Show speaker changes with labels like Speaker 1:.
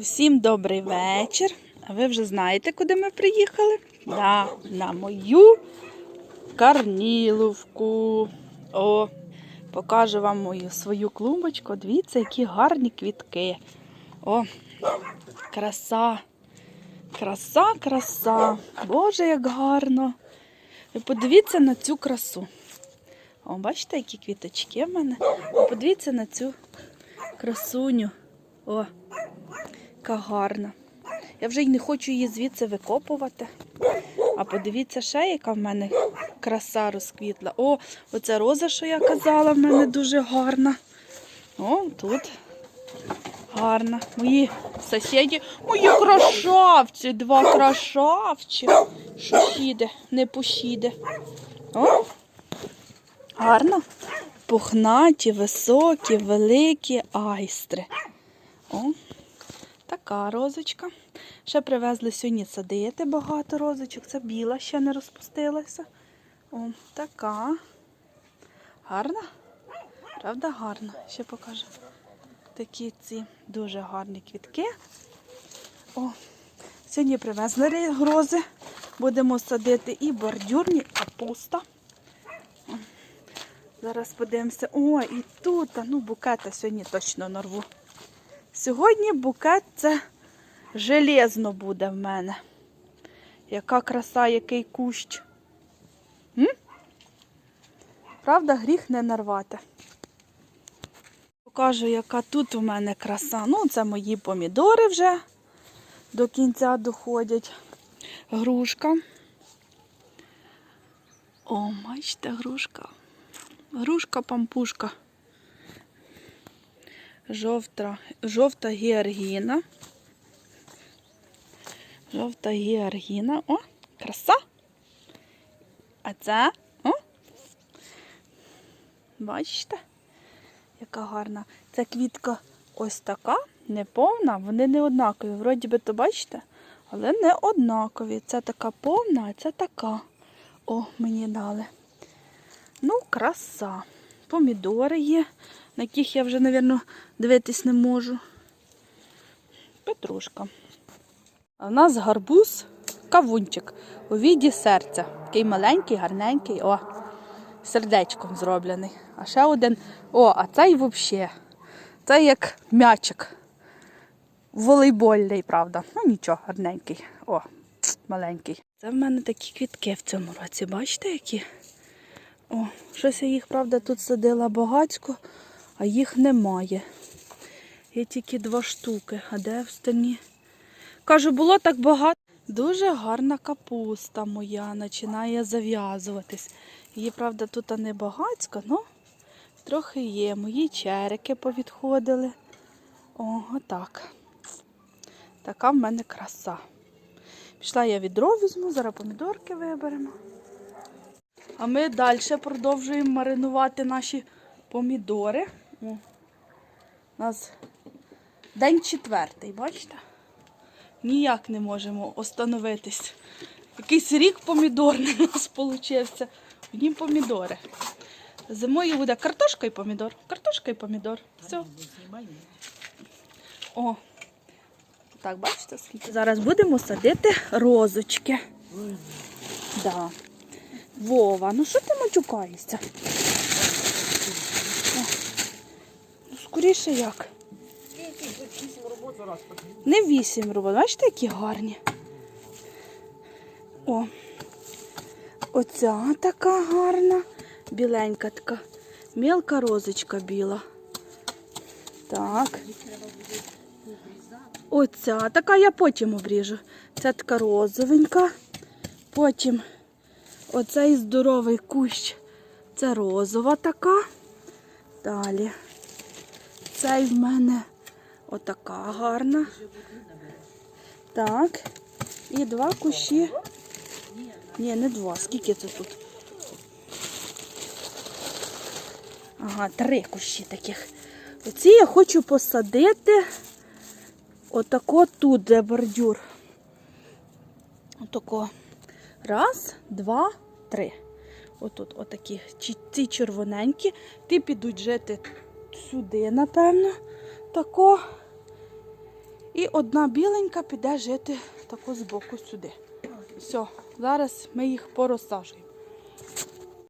Speaker 1: Усім добрий вечір. А ви вже знаєте, куди ми приїхали? Да, на мою Карніловку. О, покажу вам мою свою клумбочку. Дивіться, які гарні квітки. О, краса. Краса, краса. Боже, як гарно. Ви подивіться на цю красу. О, бачите, які квіточки в мене? Ви подивіться на цю красуню. О, яка гарна. Я вже й не хочу її звідси викопувати. А подивіться ще, яка в мене краса розквітла. О, оця роза, що я казала, в мене дуже гарна. О, тут гарна. Мої сусіди, мої красавці, два красавці. Сусіди, не посіди. О, гарно. Пухнаті, високі, великі айстри. О, така розочка. Ще привезли сьогодні садити багато розочок. Це біла ще не розпустилася. О, така. Гарна? Правда, гарна? Ще покажу. Такі ці дуже гарні квітки. О, сьогодні привезли грози. Будемо садити і бордюрні, і капуста. Зараз подивимося. О, і тут, ну, букета сьогодні точно нарву. Сьогодні букет це железно буде в мене. Яка краса, який кущ. М? Правда, гріх не нарвати. Покажу, яка тут у мене краса. Ну, це мої помідори вже до кінця доходять. Грушка. О, бачите, грушка. Грушка пампушка. Жовта, жовта георгіна. Жовта георгіна. О, краса. А це, о, бачите, яка гарна. Ця квітка ось така, неповна, вони не однакові. Вроді би то бачите, але не однакові. Це така повна, а це така. О, мені дали. Ну, краса. Помідори є, на яких я вже, мабуть, дивитись не можу. Петрушка. А в нас гарбуз, кавунчик у віді серця. Такий маленький, гарненький, о, сердечком зроблений. А ще один, о, а цей взагалі. Це як м'ячик. Волейбольний, правда. Ну нічого, гарненький. О, маленький. Це в мене такі квітки в цьому році. Бачите, які? О, щось я їх, правда, тут садила багацько, а їх немає. Є тільки два штуки. А де останні? Кажу, було так багато. Дуже гарна капуста моя починає зав'язуватись. Її, правда, тут не багацько, але трохи є. Мої черики повідходили. О, отак. Така в мене краса. Пішла я відро візьму, зараз помідорки виберемо. А ми далі продовжуємо маринувати наші помідори. У нас день четвертий, бачите? Ніяк не можемо остановитись. Якийсь рік помідорний у нас вийшов. Одні помідори. Зимою буде картошка і помідор. Картошка і помідор. Все. О. Так, бачите, скільки? Зараз будемо садити розочки. Да. Вова, ну що ти матюкаєшся? Ну, скоріше як. Не вісім робот. Бачите, які гарні. О. Оця така гарна, біленька така. Мелка розочка біла. Так. Оця така я потім обріжу. Ця така розовенька. Потім оцей здоровий кущ. Це розова така. Далі. Цей в мене отака гарна. Так. І два кущі. Ні, не два. Скільки це тут? Ага, три кущі таких. Оці я хочу посадити отако тут, де бордюр. Отако. Раз, два, три. Отут, отакі. Ці червоненькі. Ті підуть жити сюди, напевно. Тако. І одна біленька піде жити тако боку сюди. Все, зараз ми їх порозсаджуємо.